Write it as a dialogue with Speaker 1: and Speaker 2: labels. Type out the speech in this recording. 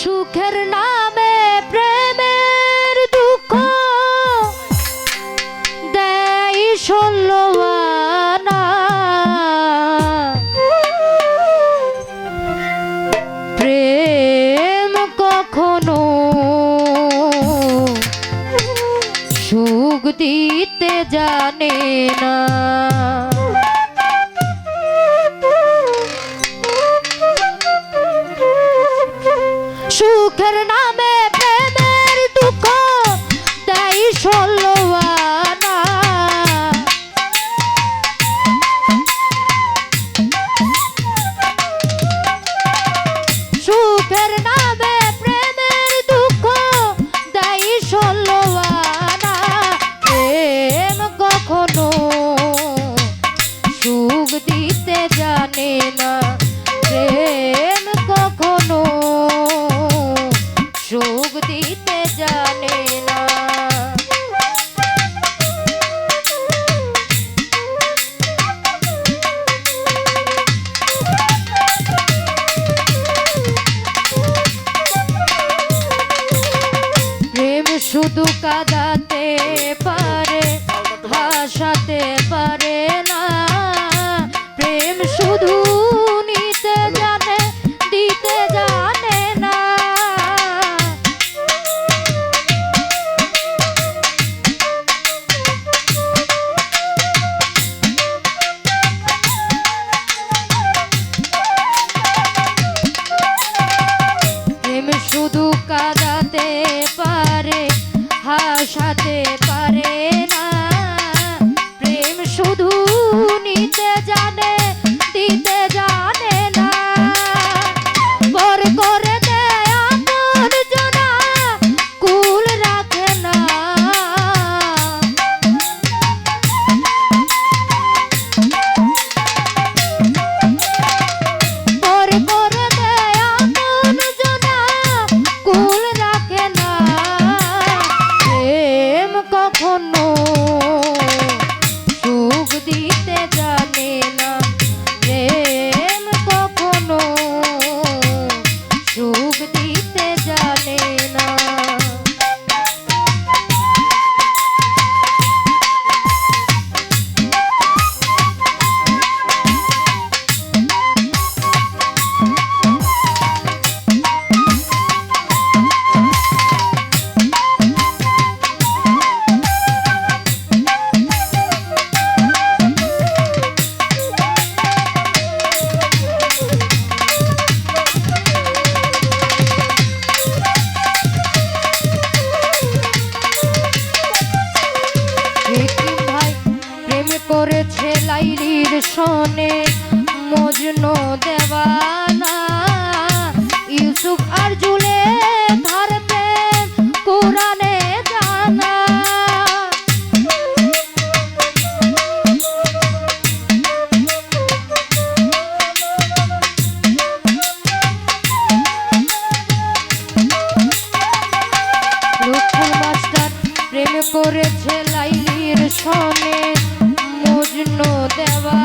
Speaker 1: সুখের নামে প্রেমের দুঃখ দেই ষোলোয়ানা। প্রেম কখনো সুখ দিতে জানে জানে না। শুধু কাদাতে পারে হাসাতে পারে শোনে মজনু দেওয়ানা, ইউসুফ আর জুলে ধরতে কোরআনে জানা। প্রেম করেছে লাইলির সামনে মজনু দেওয়া